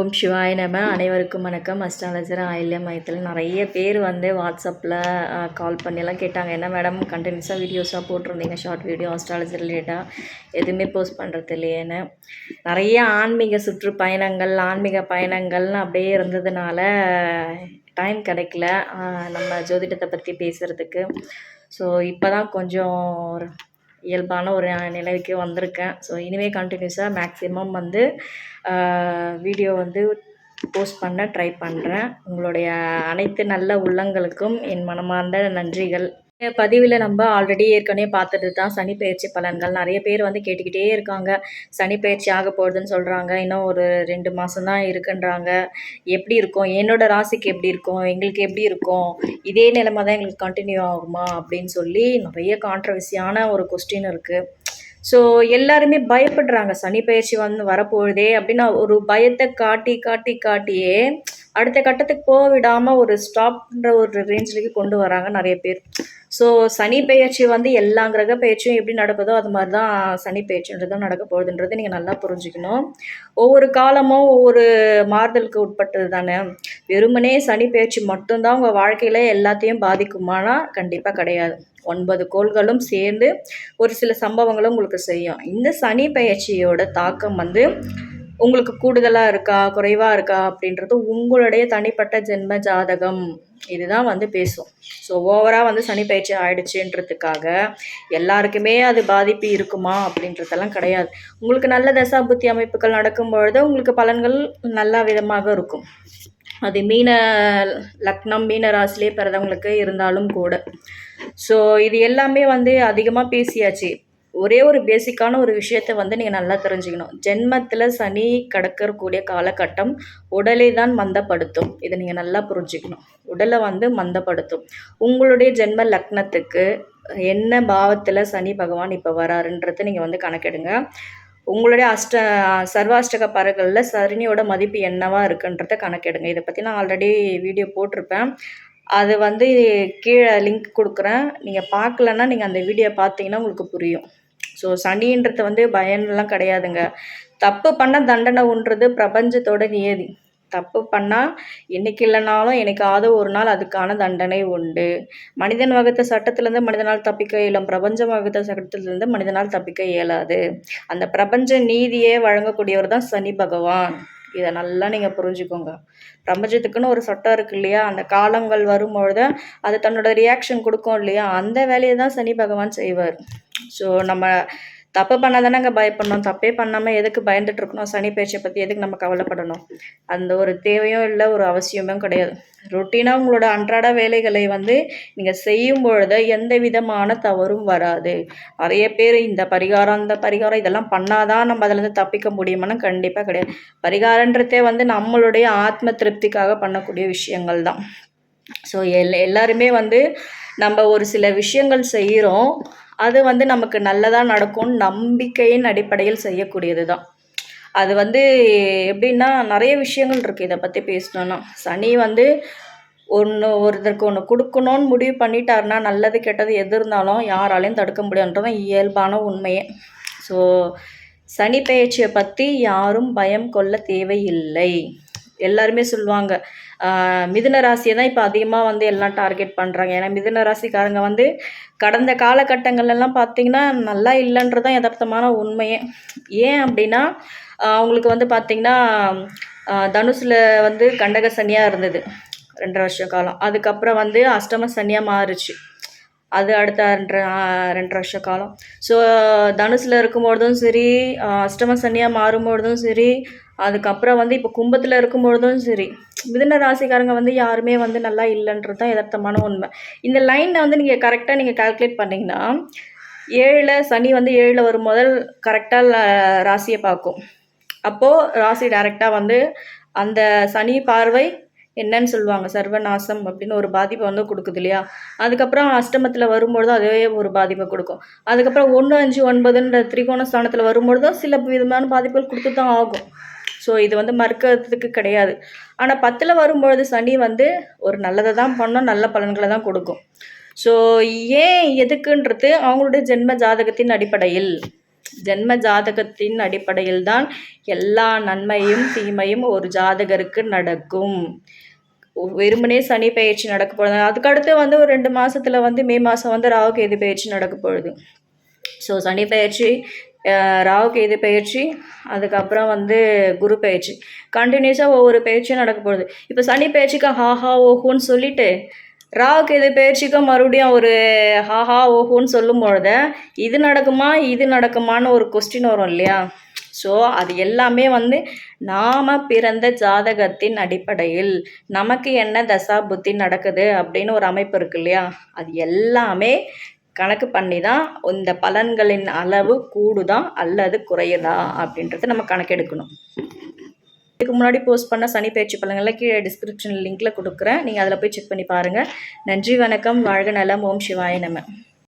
ஓம் சிவாய நம. அனைவருக்கும் வணக்கம். அஸ்ட்ராலஜர் ஆயில்ய மையத்தில் நிறைய பேர் வந்து வாட்ஸ்அப்பில் கால் பண்ணியெல்லாம் கேட்டாங்க. என்ன மேடம் கண்டினியூஸாக வீடியோஸாக போட்டிருந்தீங்க. ஷார்ட் வீடியோ அஸ்ட்ராலஜர் ரிலேட்டாக எதுவுமே போஸ்ட் பண்ணுறது இல்லையேன்னு நிறைய ஆன்மீக சுற்றுப்பயணங்கள் ஆன்மீக பயணங்கள்னு அப்படியே இருந்ததுனால டைம் கிடைக்கல. நம்ம ஜோதிடத்தை பற்றி பேசுகிறதுக்கு ஸோ இப்போ தான் கொஞ்சம் இயல்பான ஒரு நிலைக்கு வந்திருக்கேன். ஸோ இனிமேல் கண்டினியூஸாக மேக்ஸிமம் வந்து வீடியோ வந்து போஸ்ட் பண்ண ட்ரை பண்ணுறேன் உங்களுடைய அனைத்து நல்ல உள்ளங்களுக்கும் என் மனமார்ந்த நன்றிகள். பதிவில் நம்ம ஆல்ரெடி ஏற்கனவே பார்த்தது தான் சனி பயிற்சி பலன்கள். நிறைய பேர் வந்து கேட்டுக்கிட்டே இருக்காங்க. சனி பயிற்சி ஆக போகுதுன்னு சொல்கிறாங்க இன்னும் ஒரு ரெண்டு மாதம் தான் இருக்குன்றாங்க. எப்படி இருக்கும்? என்னோட ராசிக்கு எப்படி இருக்கும்? எங்களுக்கு எப்படி இருக்கும்? இதே நிலைமை தான் எங்களுக்கு கண்டினியூ ஆகுமா? அப்படின்னு சொல்லி நிறைய கான்ட்ரவர்சியான ஒரு கொஸ்டின் இருக்குது ஸோ எல்லாருமே பயப்படுறாங்க. சனி பயிற்சி வந்து வரப்போகுதே அப்படின்னு ஒரு பயத்தை காட்டி காட்டி காட்டியே அடுத்த கட்டத்துக்கு போக விடாமல் ஒரு ஸ்டாப்ன்ற ஒரு ரேஞ்சிலேயே கொண்டு வராங்க நிறைய பேர். ஸோ சனி பெயர்ச்சி வந்து எல்லா கிரக பெயர்ச்சியும் எப்படி நடக்குதோ அது மாதிரி தான் சனி பெயர்ச்சின்றதும் நடக்க போகுதுன்றது நீங்கள் நல்லா புரிஞ்சுக்கணும். ஒவ்வொரு காலமும் ஒவ்வொரு மாறுதலுக்கு உட்பட்டது தானே. வெறுமனே சனி பெயர்ச்சி மட்டும்தான் உங்கள் வாழ்க்கையில் எல்லாத்தையும் பாதிக்குமானா கண்டிப்பாக கிடையாது. ஒன்பது கோள்களும் சேர்ந்து ஒரு சில சம்பவங்களும் உங்களுக்கு செய்யும். இந்த சனி பயிற்சியோட தாக்கம் வந்து உங்களுக்கு கூடுதலாக இருக்கா குறைவாக இருக்கா அப்படின்றது உங்களுடைய தனிப்பட்ட ஜென்ம ஜாதகம். இதுதான் வந்து பேசும். ஸோ ஓவராக வந்து சனி பயிற்சி ஆயிடுச்சுன்றதுக்காக எல்லாருக்குமே அது பாதிப்பு இருக்குமா அப்படின்றதெல்லாம் கிடையாது. உங்களுக்கு நல்ல தசா புத்தி அமைப்புகள் நடக்கும் பொழுது உங்களுக்கு பலன்கள் நல்ல விதமாக இருக்கும். அது மீன லக்னம் மீன ராசிலே பிறந்தவங்களுக்கு இருந்தாலும் கூட. ஸோ இது எல்லாமே வந்து அதிகமாக பேசியாச்சு. ஒரே ஒரு பேசிக்கான ஒரு விஷயத்தை வந்து நீங்கள் நல்லா தெரிஞ்சுக்கணும். ஜென்மத்தில் சனி கடக்கக்கூடிய காலகட்டம் உடலை தான் மந்தப்படுத்தும். இதை நீங்கள் நல்லா புரிஞ்சுக்கணும். உடலை வந்து மந்தப்படுத்தும். உங்களுடைய ஜென்ம லக்னத்துக்கு என்ன பாவத்தில் சனி பகவான் இப்போ வராருன்றதை நீங்கள் வந்து கணக்கெடுங்க. உங்களுடைய அஷ்ட சர்வாஷ்டக பறகளில் சனியோட மதிப்பு என்னவாக இருக்குன்றத கணக்கெடுங்க. இதை பற்றி நான் ஆல்ரெடி வீடியோ போட்டிருப்பேன். அது வந்து கீழே லிங்க் கொடுக்குறேன். நீங்கள் பார்க்கலன்னா நீங்கள் அந்த வீடியோ பார்த்தீங்கன்னா உங்களுக்கு புரியும். ஸோ சனின்றது வந்து பயன்லாம் கிடையாதுங்க. தப்பு பண்ண தண்டனை உண்றது பிரபஞ்சத்தோட நியதி. தப்பு பண்ணால் இன்னைக்கு இல்லைனாலும் எனக்காவது ஒரு நாள் அதுக்கான தண்டனை உண்டு. மனிதன் வகுத்த சட்டத்திலேருந்து மனிதனால் தப்பிக்க இயலும். பிரபஞ்சம் வகுத்த சட்டத்திலிருந்து மனிதனால் தப்பிக்க இயலாது. அந்த பிரபஞ்ச நீதியே வழங்கக்கூடியவர் தான் சனி பகவான். இதை நல்லா நீங்கள் புரிஞ்சுக்கோங்க. பிரபஞ்சத்துக்குன்னு ஒரு சட்டம் இருக்கு இல்லையா? அந்த காலங்கள் வரும்பொழுது அது தன்னோட ரியாக்ஷன் கொடுக்கும் இல்லையா? அந்த வேலையை தான் சனி பகவான் செய்வார். ஸோ நம்ம தப்பு பண்ணால் பண்ணாதானங்க பயப்படணும். தப்பே பண்ணாமல் எதுக்கு பயந்துட்டு இருக்கணும்? சனி பயிற்சியை பற்றி எதுக்கு நம்ம கவலைப்படணும்? அந்த ஒரு தேவையும் இல்லை ஒரு அவசியமும் கிடையாது. ரொட்டீனாக உங்களோட அன்றாட வேலைகளை வந்து நீங்கள் செய்யும் பொழுது எந்த விதமான தவறும் வராது. நிறைய பேர் இந்த பரிகாரம் அந்த பரிகாரம் இதெல்லாம் பண்ணாதான் நம்ம அதிலேருந்து தப்பிக்க முடியுமானா கண்டிப்பாக கிடையாது. பரிகாரன்றதே வந்து நம்மளுடைய ஆத்ம திருப்திக்காக பண்ணக்கூடிய விஷயங்கள் தான். ஸோ எல் எல்லாருமே வந்து நம்ம ஒரு சில விஷயங்கள் செய்கிறோம். அது வந்து நமக்கு நல்லதாக நடக்கும்னு நம்பிக்கையின் அடிப்படையில் செய்யக்கூடியது தான் அது வந்து எப்படின்னா நிறைய விஷயங்கள் இருக்குது இதை பற்றி பேசணுன்னா சனி வந்து ஒன்று ஒருத்தருக்கு ஒன்று கொடுக்கணும்னு முடிவு பண்ணிட்டாருன்னா நல்லது கெட்டது எது இருந்தாலும் யாராலையும் தடுக்க முடியாதுன்றதான் இயல்பான உண்மையே. ஸோ சனி பெயர்ச்சியை பற்றி யாரும் பயம் கொள்ள தேவையில்லை. எல்லாருமே சொல்லுவாங்க. மிதுன ராசியை தான் இப்போ அதிகமாக வந்து எல்லாம் டார்கெட் பண்ணுறாங்க ஏன்னா மிதுன ராசிக்காரங்க வந்து கடந்த காலகட்டங்கள்லாம் பார்த்தீங்கன்னா நல்லா இல்லைன்றது தான் யதார்த்தமான உண்மையே. ஏன் அப்படின்னா அவங்களுக்கு வந்து பார்த்திங்கன்னா தனுசில் வந்து கண்டக சனியாக இருந்தது. ரெண்டரை வருஷ காலம். அதுக்கப்புறம் வந்து அஷ்டம சனியாக மாறுச்சு. அது அடுத்த ரெண்டரை ரெண்டரை வருஷ காலம். ஸோ தனுசில் இருக்கும்பொழுதும் சரி அஷ்டம சனியாக மாறும்பொழுதும் சரி அதுக்கப்புறம் வந்து இப்போ கும்பத்தில் இருக்கும்பொழுதும் சரி மிதுன ராசிக்காரங்க வந்து யாருமே வந்து நல்லா இல்லைன்றது தான் யதார்த்தமான உண்மை. இந்த லைனை வந்து நீங்கள் கரெக்டாக நீங்கள் கால்குலேட் பண்ணிங்கன்னா ஏழில் சனி வந்து ஏழில் வரும் முதல் கரெக்டாக ராசியை பார்க்கும். அப்போது ராசி டைரெக்டாக வந்து அந்த சனி பார்வை என்னன்னு சொல்லுவாங்க சர்வநாசம் அப்படின்னு ஒரு பாதிப்பை வந்து கொடுக்குது இல்லையா? அதுக்கப்புறம் அஷ்டமத்தில் வரும்பொழுதும் அதே ஒரு பாதிப்பை கொடுக்கும். அதுக்கப்புறம் ஒன்று அஞ்சு ஒன்பதுன்ற திரிகோண ஸ்தானத்தில் வரும்பொழுதும் சில விதமான பாதிப்புகள் கொடுத்து தான் ஆகும். ஸோ இது வந்து மறுக்கிறதுக்கு கிடையாது. ஆனால் பத்தில் வரும்பொழுது சனி வந்து ஒரு நல்லதை தான் பண்ணோம் நல்ல பலன்களை தான் கொடுக்கும். ஸோ ஏன் எதுக்குன்றது அவங்களுடைய ஜென்ம ஜாதகத்தின் அடிப்படையில். ஜென்ம ஜாதகத்தின் அடிப்படையில் தான் எல்லா நன்மையும் தீமையும் ஒரு ஜாதகருக்கு நடக்கும். வெறுமனே சனி பயிற்சி நடக்க போகுது அதுக்கடுத்து வந்து ஒரு ரெண்டு மாதத்தில் வந்து மே மாதம் வந்து ராகு கேது பயிற்சி நடக்க போகுது. ஸோ சனி பயிற்சி ராகு கேது பயிற்சி அதுக்கப்புறம் வந்து குரு பயிற்சி. கண்டினியூஸாக ஒவ்வொரு பயிற்சியும் நடக்க போகுது. இப்போ சனி பயிற்சிக்கு ஹாஹா ஓஹோன்னு சொல்லிட்டு ராவுக்கு இது பயிற்சிக்கு மறுபடியும் ஒரு ஹாஹா ஓஹோன்னு சொல்லும் பொழுது இது நடக்குமா இது நடக்குமான்னு ஒரு கொஸ்டின் வரும் இல்லையா? ஸோ அது எல்லாமே வந்து நாம் பிறந்த ஜாதகத்தின் அடிப்படையில் நமக்கு என்ன தசா புத்தி நடக்குது அப்படின்னு ஒரு அமைப்பு இருக்கு இல்லையா? அது எல்லாமே கணக்கு பண்ணி தான் இந்த பலன்களின் அளவு கூடுதா அல்லது குறையுதா அப்படின்றத நம்ம கணக்கெடுக்கணும். இதுக்கு முன்னாடி போஸ்ட் பண்ண சனி பயிற்சி பலன்களை கீழே டிஸ்கிரிப்ஷன் லிங்க்ல கொடுக்குறேன். நீங்கள் அதில் போய் செக் பண்ணி பாருங்கள் நன்றி வணக்கம். வாழ்க நலம். ஓம் சிவாய நம்ம